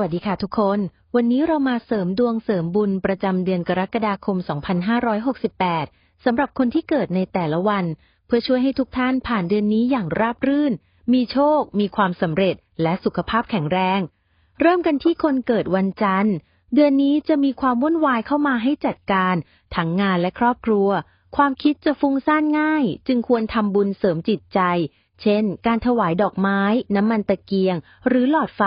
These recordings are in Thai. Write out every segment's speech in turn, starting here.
วัสดีค่ะทุกคน วันนี้เรามาเสริมดวงเสริมบุญประจำเดือนกรกฎาคม 2568 สำหรับคนที่เกิดในแต่ละวัน เพื่อช่วยให้ทุกท่านผ่านเดือนนี้อย่างราบรื่น มีโชค มีความสำเร็จ และสุขภาพแข็งแรง เริ่มกันที่คนเกิดวันจันทร์ เดือนนี้จะมีความวุ่นวายเข้ามาให้จัดการ ทั้งงานและครอบครัว ความคิดจะฟุ้งซ่านง่าย จึงควรทำบุญเสริมจิตใจ เช่น การถวายดอกไม้ น้ำมันตะเกียง หรือหลอดไฟ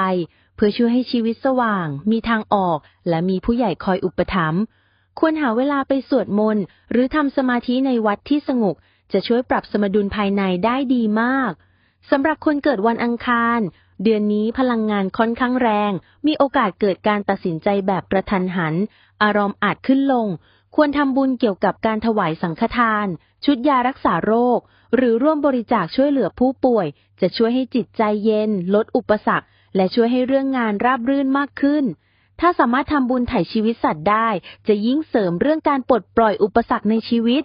พื่อช่วยให้ชีวิตสว่าง มีทางออก และมีผู้ใหญ่คอยอุปถัมภ์ควรหาเวลาไปสวดมนต์ หรือทำสมาธิในวัดที่สงบจะช่วยปรับสมดุลภายในได้ดีมากสำหรับคนเกิดวันอังคาร เดือนนี้พลังงานค่อนข้างแรง มีโอกาสเกิดการตัดสินใจแบบกระทันหัน อารมณ์อาจขึ้นลง ควรทำบุญเกี่ยวกับการถวายสังฆทาน ชุดยารักษาโรค หรือร่วมบริจาคช่วยเหลือผู้ป่วย จะช่วยให้จิตใจเย็น ลดอุปสรรค และช่วยให้เรื่องงานราบรื่นมากขึ้น ถ้าสามารถทำบุญไถ่ชีวิตสัตว์ได้ จะยิ่งเสริมเรื่องการปลดปล่อยอุปสรรคในชีวิต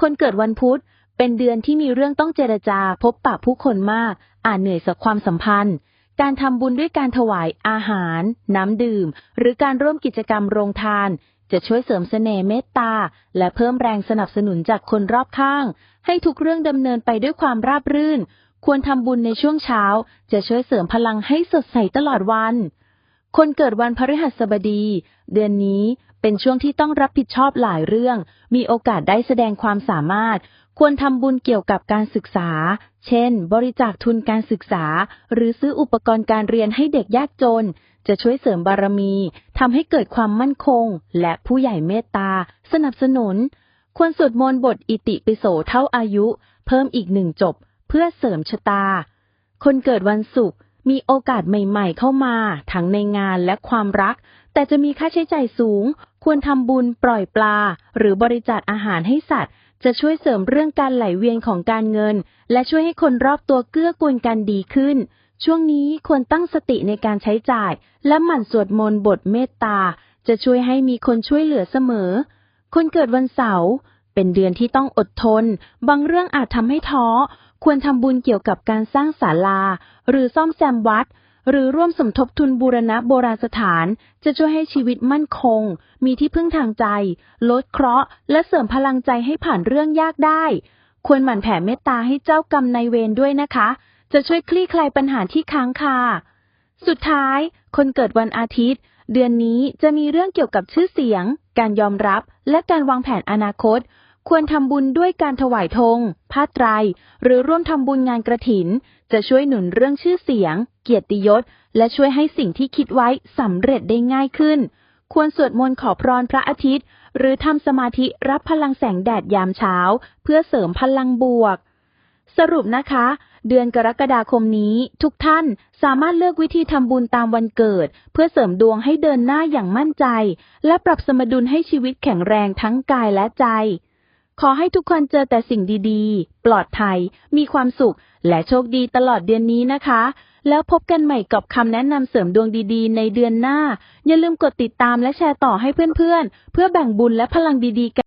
คนเกิดวันพุธเป็นเดือนที่มีเรื่องต้องเจรจา พบปะผู้คนมาก อาจเหนื่อยสักความสัมพันธ์ การทำบุญด้วยการถวายอาหาร น้ำดื่ม หรือการร่วมกิจกรรมโรงทาน จะช่วยเสริมเสน่ห์เมตตา และเพิ่มแรงสนับสนุนจากคนรอบข้าง ให้ทุกเรื่องดำเนินไปด้วยความราบรื่น ควรทำบุญในช่วงเช้า จะช่วยเสริมพลังให้สดใสตลอดวัน คนเกิดวันพฤหัสบดี เดือนนี้เป็นช่วงที่ต้องรับผิดชอบหลายเรื่อง มีโอกาสได้แสดงความสามารถ ควรทำบุญเกี่ยวกับการศึกษา เช่น บริจาคทุนการศึกษา หรือซื้ออุปกรณ์การเรียนให้เด็กยากจน จะช่วยเสริมบารมีทำให้เกิดความมั่นคง และผู้ใหญ่เมตตา สนับสนุน ควรสวดมนต์บทอิติปิโสเท่าอายุ เพิ่มอีกหนึ่งจบ เพื่อเสริมชะตา คนเกิดวันศุกร์มีโอกาสใหม่ ๆ เข้ามา ทั้งในงานและความรัก แต่จะมีค่าใช้จ่ายสูง ควรทำบุญปล่อยปลา หรือบริจาคอาหารให้สัตว์ จะช่วยเสริมเรื่องการไหลเวียนของการเงิน และช่วยให้คนรอบตัวเกื้อกูลกันดีขึ้น ช่วงนี้ควรตั้งสติในการใช้จ่าย และหมั่นสวดมนต์บทเมตตา จะช่วยให้มีคนช่วยเหลือเสมอ คนเกิดวันเสาร์เป็นเดือนที่ต้องอดทน บางเรื่องอาจทำให้ท้อ ควรทำบุญเกี่ยวกับการสร้างศาลา หรือซ่อมแซมวัด หรือร่วมสมทบทุนบูรณะโบราณสถาน จะช่วยให้ชีวิตมั่นคง มีที่พึ่งทางใจ ลดเคราะห์ และเสริมพลังใจให้ผ่านเรื่องยากได้ ควรหมั่นแผ่เมตตาให้เจ้ากรรมนายเวรด้วยนะคะ จะช่วยคลี่คลายปัญหาที่ค้างคา สุดท้าย คนเกิดวันอาทิตย์ เดือนนี้จะมีเรื่องเกี่ยวกับชื่อเสียง การยอมรับ และการวางแผนอนาคต ควรทำบุญด้วยการถวายธงผ้าไตร หรือร่วมทำบุญงานกระถิน จะช่วยหนุนเรื่องชื่อเสียง เกียรติยศ และช่วยให้สิ่งที่คิดไว้สำเร็จได้ง่ายขึ้น ควรสวดมนต์ขอพรพระอาทิตย์ หรือทำสมาธิรับพลังแสงแดดยามเช้า เพื่อเสริมพลังบวก สรุปนะคะ เดือนกรกฎาคมนี้ ทุกท่านสามารถเลือกวิธีทำบุญตามวันเกิด เพื่อเสริมดวงให้เดินหน้าอย่างมั่นใจ และปรับสมดุลให้ชีวิตแข็งแรงทั้งกายและใจ ขอให้ทุกคนเจอแต่สิ่งดีๆ ปลอดภัย มีความสุข และโชคดีตลอดเดือนนี้นะคะ แล้วพบกันใหม่กับคำแนะนำเสริมดวงดีๆ ในเดือนหน้า อย่าลืมกดติดตามและแชร์ต่อให้เพื่อนๆเพื่อแบ่งบุญและพลังดีๆกัน